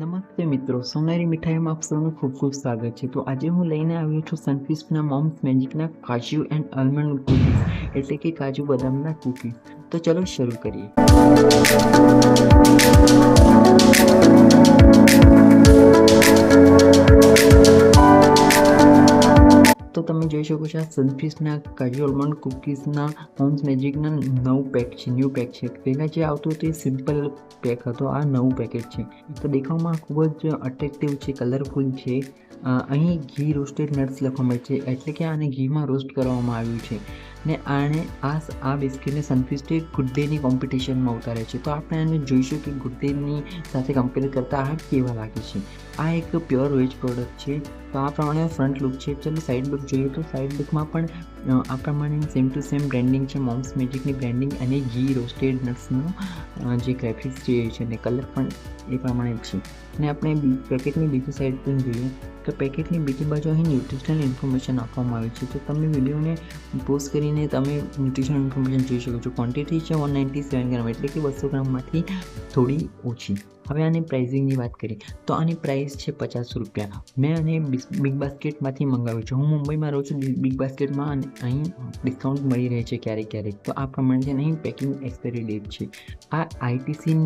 નમસ્તે મિત્રો, સોનારી મીઠાઈમાં આપ સૌનું ખૂબ ખૂબ સ્વાગત છે. તો આજે હું લઈને આવ્યો છું સનફિસ્ટના મોમ્સ મેજિકના કાજુ એન્ડ આલમંડ કુકી એટલે કે કાજુ બદામના કૂકીઝ તો ચલો શરૂ કરીએ. જોઈ શકો છો આ સનફિશના કાજુ આલમંડ કૂકીઝના હોમ્સ મેજિકના નવું પેક છે ન્યૂ પેક છે. પહેલાં જે આવતું હતું એ સિમ્પલ પેક હતો, આ નવું પેકેટ છે. તો દેખાવમાં ખૂબ જ અટ્રેક્ટિવ છે કલરફુલ છે. અહીં ઘી રોસ્ટેડ નટ્સ લખવામાં છે, એટલે કે આને ઘીમાં રોસ્ટ કરવામાં આવ્યું છે. ને આણે આ આ બિસ્કિટને સનફિસ્ટે ગુડ ડેની કોમ્પિટિશનમાં ઉતારે છે. તો આપણે એને જોઈશું કે ગુડ ડેની સાથે કમ્પેર કરતાં આ કેવા લાગે છે. આ એક પ્યોર વેજ પ્રોડક્ટ છે. તો આ પ્રમાણે ફ્રન્ટ લુક છે. ચલો સાઈડ લુક જોઈએ તો સાઈડ લુકમાં પણ આ પ્રમાણે સેમ ટુ સેમ બ્રેન્ડિંગ છે. મોમ્સ મેજિકની બ્રેન્ડિંગ અને ઘી રોસ્ટેડ નટ્સનું જે ગ્રાફિક્સ જે છે ને કલર પણ એ પ્રમાણે જ છે. અને આપણે પેકેટની બીજી સાઈડ પણ જોઈએ. તો પેકેટની બીજી બાજુ અહીં ન્યુટ્રિશનલ ઇન્ફોર્મેશન આપવામાં આવી છે. તો તમે વિડીયોને પોઝ કરીને તમે ન્યુટ્રિશનલ ઇન્ફોર્મેશન જોઈ શકો છો. ક્વોન્ટિટી છે વન નાઇન્ટી સેવન ગ્રામ એટલે કે બસો ગ્રામમાંથી થોડી ઓછી. હવે આની પ્રાઇઝિંગની વાત કરીએ. તો આની પ્રાઇસ છે પચાસ રૂપિયા. મેં આને બિગ બાસ્કેટમાંથી મંગાવ્યું છે. હું મુંબઈમાં રહું છું બિગ બાસ્કેટમાં અને અહીં ડિસ્કાઉન્ટ મળી રહે છે ક્યારેક ક્યારેક. તો આ પ્રમાણે છે અહીં પેકિંગ એક્સપાયરી ડેટ છે. આ આઈટીસી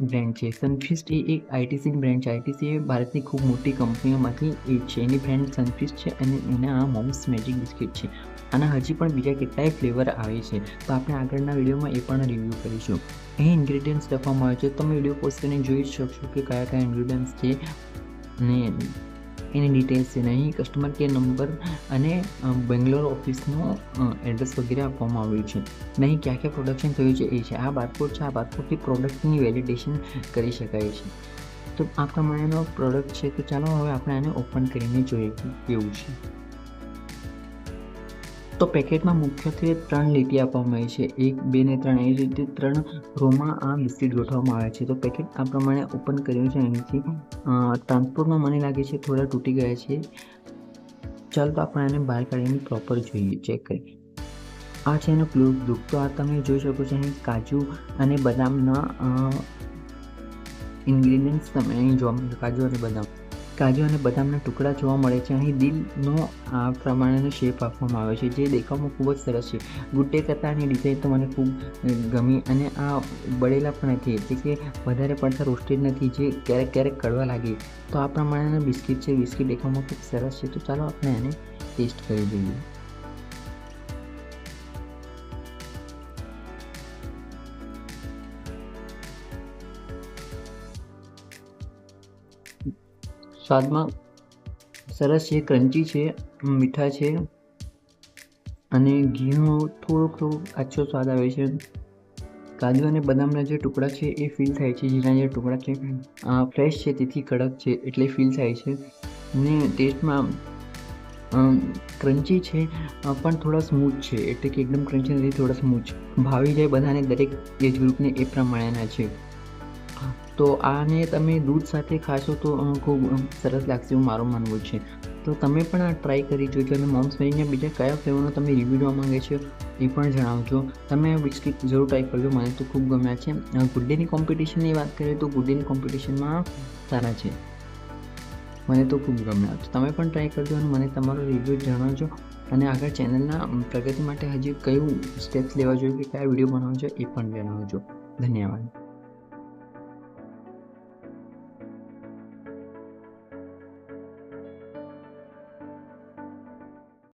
બ્રેન્ડ છે. સનફિસ્ટ એ એક આઈટીસી બ્રેન્ડ છે. આઈટીસી એ ભારતની ખૂબ મોટી કંપનીઓમાંથી એક છે. એની બ્રેન્ડ સનફિસ્ટ છે અને એના આ મોમ્સ મેજિક બિસ્કિટ છે. આના હજી પણ બીજા કેટલાય ફ્લેવર આવે છે. તો આપણે આગળના વિડીયોમાં એ પણ રિવ્યૂ કરીશું. અહીં ઇન્ગ્રેડિયન્ટ્સ લખવામાં આવે છે. તમે વીડિયો પોસ્ટ કરીને જોઈ શકશો કે કયા કયા ઇન્ગ્રેડિયન્ટ્સ છે અને એની ડિટેલ્સ છે અહીં કસ્ટમર કેર નંબર અને બેંગ્લોર ઓફિસનો એડ્રેસ વગેરે આપવામાં આવ્યું છે. ને અહીં ક્યાં ક્યાં પ્રોડક્શન થયું છે એ છે. આ બારકોડ છે, આ બારકોડથી પ્રોડક્ટની વેલિડેશન કરી શકાય છે. તો આ પ્રમાણેનો પ્રોડક્ટ છે. તો ચાલો હવે આપણે આને ઓપન કરીને જોઈએ કેવું છે. તો પેકેટમાં મુખ્યત્વે ત્રણ લીટી આપવામાં આવી છે. એક, બે ને ત્રણ. એ રીતે ત્રણ રોમાં આ બિસ્કિટ ગોઠવવામાં આવે છે. તો પેકેટ આ પ્રમાણે ઓપન કર્યું છે અહીંથી. ટ્રાન્સપોર્ટમાં મને લાગે છે થોડા તૂટી ગયા છે. ચાલ તો આપણે આને બહાર કાઢીને પ્રોપર જોઈએ ચેક કરીએ. આ છે એનો ક્લોઝ લુક તો આ તમે જોઈ શકો છો અહીં કાજુ અને બદામના ઇન્ગ્રીડિયન્ટ્સ તમે અહીં જોવા મળે કાજુ અને બદામ. કાજુ અને બદામના ટુકડા જોવા મળે છે. અહીં દિલનો આ પ્રમાણેનો શેપ આપવામાં આવ્યો છે, જે દેખાવમાં ખૂબ જ સરસ છે. ગુડ ડે કરતાં આની ડિઝાઇન તો મને ખૂબ ગમી અને આ બળેલા પણ નથી, એટલે કે વધારે પડતા રોસ્ટેડ નથી, જે ક્યારેક ક્યારેક કડવા લાગે. તો આ પ્રમાણેના બિસ્કિટ છે, બિસ્કિટ દેખાવમાં ખૂબ સરસ છે. તો ચાલો આપણે આને ટેસ્ટ કરી જોઈએ સ્વાદમાં સરસ છે, ક્રન્ચી છે, મીઠા છે અને ઘીનો થોડોક થોડોક આછો સ્વાદ આવે છે. કાજુ અને બદામના જે ટુકડા છે એ ફીલ થાય છે જીરા જે ટુકડા છે ફ્રેશ છે, તેથી કડક છે એટલે ફીલ થાય છે. ને ટેસ્ટમાં ક્રન્ચી છે પણ થોડા સ્મૂથ છે, એટલે કે એકદમ ક્રન્ચી નથી, થોડા સ્મૂથ ભાવી જાય બધાને દરેક એજ ગ્રુપને એ પ્રમાણેના છે. તો આને તમે દૂધ સાથે ખાશો તો ખૂબ સરસ લાગશે એવું મારું માનવું છે. તો તમે પણ આ ટ્રાય કરી જોજો અને મોમ્સ મેરીને બીજા કયા ફ્લેવરનો તમે રિવ્યૂ જોવા માંગે છે એ પણ જણાવજો. તમે બિસ્કિટ જરૂર ટ્રાય કરજો, મને તો ખૂબ ગમ્યા છે. ગુડ ડેની કોમ્પિટિશનની વાત કરીએ તો ગુડ ડેની કોમ્પિટિશનમાં સારા છે. મને તો ખૂબ ગમ્યા. તો તમે પણ ટ્રાય કરજો અને મને તમારો રિવ્યૂ જણાવજો. અને આગળ ચેનલના પ્રગતિ માટે હજી કયું સ્ટેપ્સ લેવા જોઈએ કે કયા વીડિયો બનાવજો એ પણ જણાવજો. ધન્યવાદ.